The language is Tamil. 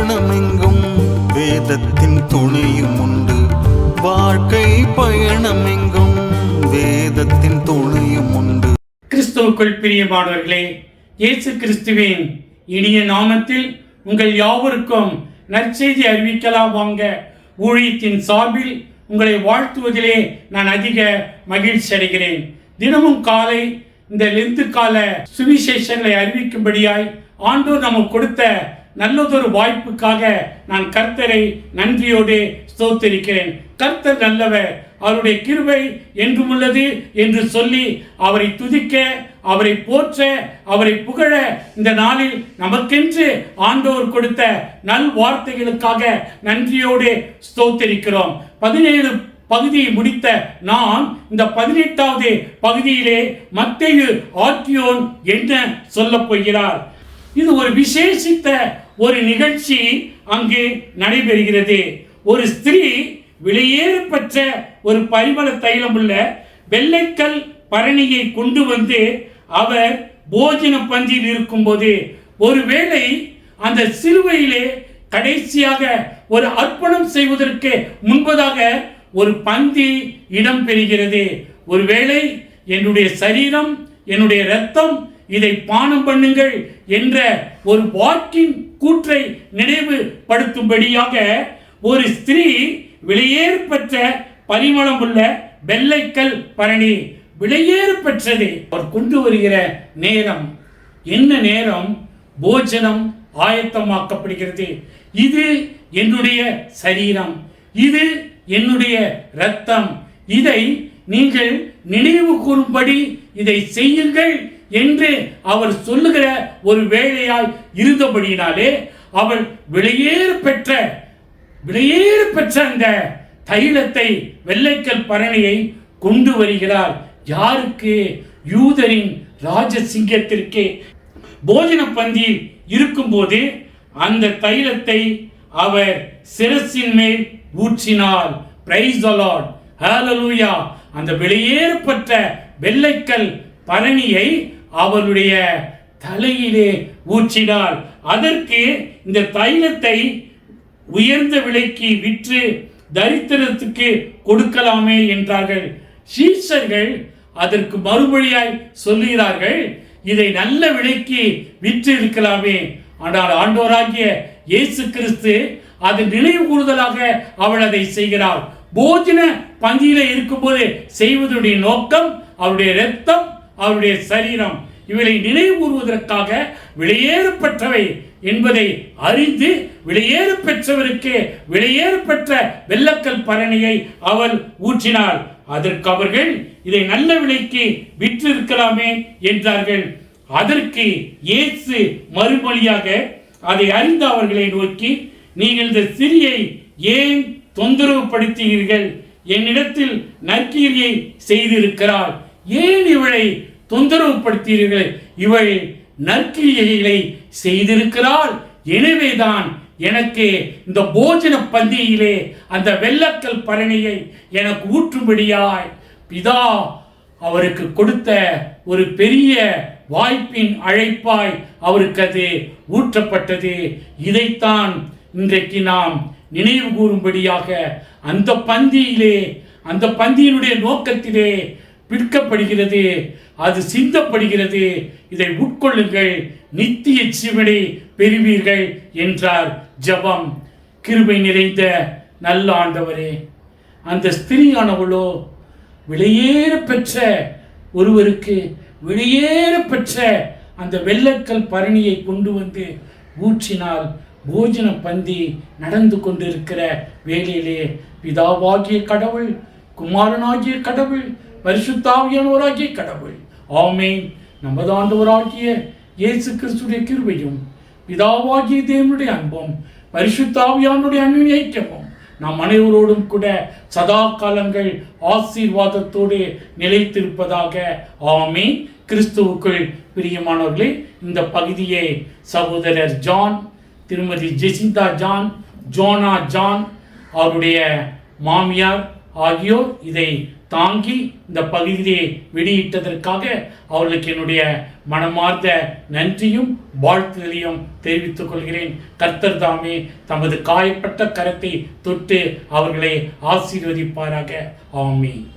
பயணமெங்கும். வேதத்தின் துணையும் உண்டு. வாழ்க்கை பயணமெங்கும். வேதத்தின் துணையும் உண்டு. கிறிஸ்துவுக்குள் பிரியமானவர்களே இயேசு கிறிஸ்துவின் இனிய நாமத்தில் உங்கள் யாவருக்கும் நற்செய்தி அறிவிக்கலாம் வாங்க. ஊழியத்தின் சார்பில் உங்களை வாழ்த்துவதிலே நான் அதிக மகிழ்ச்சி அடைகிறேன். தினமும் காலை இந்த லெந்து கால சுவிசேஷங்களை அறிவிக்கும்படியாய் ஆண்டோர் நமக்கு கொடுத்த நல்லதொரு வாய்ப்புக்காக நான் கர்த்தரை நன்றியோடு ஸ்தோத்தரிக்கிறேன். கர்த்தர் நல்லவர் அவருடைய கிருபை என்றும் உள்ளது என்று சொல்லி அவரை துதிக்க அவரை போற்ற அவரை புகழ இந்த நாளில் நமக்கென்று ஆண்டோர் கொடுத்த நல் வார்த்தைகளுக்காக நன்றியோடு ஸ்தோத்தரிக்கிறோம். பதினேழு பகுதியை முடித்த நாம் இந்த பதினெட்டாவது பகுதியிலே மத்தையு ஆற்றியோன் என்ன சொல்லப் போகிறார்? இது ஒரு விசேஷித்த ஒரு நிகழ்ச்சி அங்கு நடைபெறுகிறது. ஒரு ஸ்திரீ விலையேறப்பட்ட ஒரு பரிமள தைலம் உள்ள வெள்ளைக்கல் பரணியை கொண்டு வந்து அவர் போஜன பந்தியில் இருக்கும்போது ஒருவேளை அந்த சிலுவையிலே கடைசியாக ஒரு அர்ப்பணம் செய்வதற்கு முன்பதாக ஒரு பந்தி இடம் பெறுகிறது ஒருவேளை என்னுடைய சரீரம் என்னுடைய ரத்தம் இதை பானம் பண்ணுங்கள் என்ற ஒரு வாக்கின் கூற்றை நினைவுபடுத்தும்படியாக ஒரு ஸ்திரீ வெளியேறு பெற்ற பரிமளம் உள்ள வெள்ளைக்கல் பரணி விலையேறு பெற்றது. அவர் கொண்டு வருகிற நேரம் என்ன நேரம்? போஜனம் ஆயத்தமாக்கப்படுகிறது. இது என்னுடைய சரீரம் இது என்னுடைய ரத்தம் இதை நீங்கள் நினைவு கூறும்படி இதை செய்யுங்கள் என்று அவர் சொல்லுகிற ஒரு வேலையாய் இருந்தபடியினாலே அவள் விலையேறு பெற்ற விலையேறு பெற்ற அந்த தைலத்தை வெள்ளைக்கல் பரணியை கொண்டு வருகிறார் யாருக்கு? யூதரின் ராஜசிங்கத்திற்கு. போஜன பந்தியில் இருக்கும்போது அந்த தைலத்தை அவர் சிரசின் மேல் ஊற்றினார். பிரைஸ் அலாட் ஹேலலூயா அந்த வெளியேறப்பட்ட வெள்ளைக்கல் பரணியை அவருடைய தலையிலே ஊற்றினார் அதற்கு இந்த தைலத்தை உயர்ந்த விலைக்கு விற்று தரித்திரத்துக்கு கொடுக்கலாமே என்றார்கள். சீசர்கள் அதற்கு மறுபடியாய் சொல்லுகிறார்கள் இதை நல்ல விலைக்கு விற்று இருக்கலாமே. ஆனால் ஆண்டோராகிய இயேசு கிறிஸ்து அது நினைவு கூறுதலாக அவள் அதை செய்கிறார் போஜன பந்தியில இருக்கும்போது செய்வதுடைய நோக்கம் அவருடைய ரத்தம் அவருடைய சரீரம் இவளை நினைவு கூறுவதற்காக என்பதை அறிந்து விலையேறு பெற்றவருக்கு வெளியேறு பெற்ற வெள்ளக்கல் பரணியை அவள் ஊற்றினாள். அதற்கு அவர்கள் இதை நல்ல விலைக்கு விற்றிருக்கலாமே என்றார்கள். அதற்கு இயேசு மறுமொழியாக அதை அறிந்த அவர்களை நோக்கி நீங்கள் இந்த சிறியை ஏன் தொந்தரவு படுத்தீர்கள் என்னிடத்தில் நற்கீரியை செய்திருக்கிறாள் ஏன் இவளை தொந்தரவுப்படுத்தீர்கள் இவள் நற்கிரியைகளை செய்திருக்கிறாள். எனவேதான் எனக்கு இந்த போஜன பந்தியிலே அந்த வெள்ளக்கல் பரணியை எனக்கு ஊற்றும்படியாய் பிதா அவருக்கு கொடுத்த ஒரு பெரிய வாய்ப்பின் அழைப்பாய் அவருக்கு அது ஊற்றப்பட்டது. இதைத்தான் இன்றைக்கு நாம் நினைவு கூறும்படியாக அந்த பந்தியிலே அந்த பந்தியினுடைய நோக்கத்திலே விற்கப்படுகிறது அது சிந்தப்படுகிறது. இதை உட்கொள்ளுங்கள் நித்திய சிவனை பெறுவீர்கள் என்றார் ஜபம். கிருபை நிறைந்த நல்ல ஆண்டவரே அந்த ஸ்திரீயானவளோ விலையேற பெற்ற ஒருவருக்கு விலையேற பெற்ற அந்த வெள்ளக்கல் பரணியை கொண்டு வந்து ஊற்றினால் போஜன பந்தி நடந்து கொண்டிருக்கிற வேலையிலே பிதாவாகிய கடவுள் குமாரனாகிய கடவுள் பரிசுத்தாவியானவராகிய கடவுள். ஆமே நமது ஆண்டவராகிய இயேசு கிறிஸ்துடைய கிருபையும் பிதாவாகிய தேவனுடைய அன்பும் பரிசுத்தாவியானுடைய அன்பின் ஐக்கியமும் நம் அனைவரோடும் கூட சதா காலங்கள் ஆசீர்வாதத்தோடு நிலைத்திருப்பதாக. ஆமே கிறிஸ்துவுக்குள் பிரியமானவர்களே இந்த பகுதியை சகோதரர் ஜான் திருமதி ஜெசிந்தா ஜான் ஜோனா ஜான் அவருடைய மாமியார் ஆகியோர் இதை தாங்கி இந்த பகுதியை வெளியிட்டதற்காக அவர்களுக்கு என்னுடைய மனமார்ந்த நன்றியும் வாழ்த்துதலையும் தெரிவித்துக் கொள்கிறேன். கர்த்தர் தாமே தமது காயப்பட்ட கரத்தை தொட்டு அவர்களை ஆசீர்வதிப்பாராக. ஆமீன்.